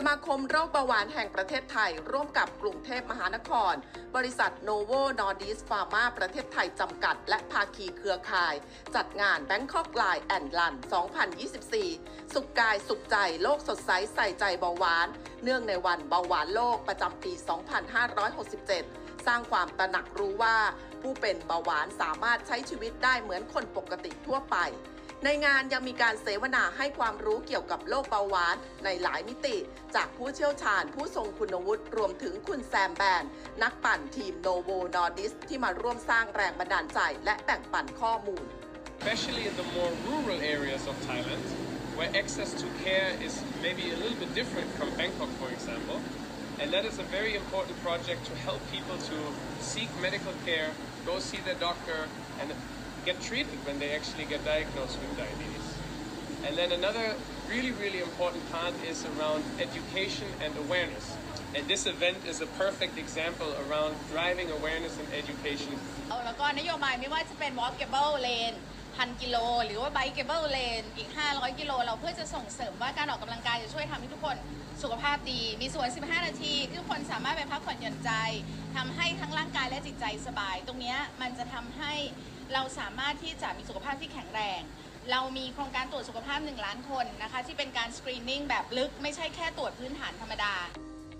สมาคมโรคเบาหวานแห่งประเทศไทย ร่วมกับกรุงเทพมหานคร บริษัทโนโวนอร์ดิสฟาร์มาประเทศไทยจำกัด และภาคีเครือข่าย จัดงาน Bangkok Line and Run 2024 สุขกายสุขใจโลกสดใสใส่ใจเบาหวาน เนื่องในวันเบาหวานโลกประจำปี 2567 สร้างความตระหนักรู้ว่า ผู้เป็นเบาหวานสามารถใช้ชีวิตได้เหมือนคนปกติทั่วไป ในงานยังมีการเสวนาให้ความรู้เกี่ยวกับโรคเบาหวานในหลายมิติ จากผู้เชี่ยวชาญผู้ทรงคุณวุฒิรวมถึงคุณแซมแบน นักปั่นทีมโนโวนอร์ดิสที่มาร่วมสร้างแรงบันดาลใจและแบ่งปันข้อมูล especially in the more rural areas of Thailand, where access to care is maybe a little bit different from Bangkok, for example. And that is a very important project to help people to seek medical care, go see their doctor, and get treated when they actually get diagnosed with diabetes. And then another really, really important part is around education and awareness. And this event is a perfect example around driving awareness and education เอาแล้วก็นโยบายไม่ว่าจะเป็น walkable lane พันกิโล หรือว่า bikeable lane อีก 500 กิโล เราเพื่อจะส่งเสริมว่าการออกกำลังกายจะช่วยทำให้ทุกคนสุขภาพดี มีสวน 15 นาทีที่ทุกคนสามารถไปพักผ่อนหย่อนใจทำให้ทั้งร่างกายและจิตใจสบาย ตรงนี้มันจะทำให้ เราสามารถที่จะมีสุขภาพที่แข็งแรง เรามีโครงการตรวจสุขภาพ 1 ล้านคนนะคะ ที่เป็นการสกรีนนิ่งแบบลึกไม่ใช่แค่ตรวจพื้นฐานธรรมดา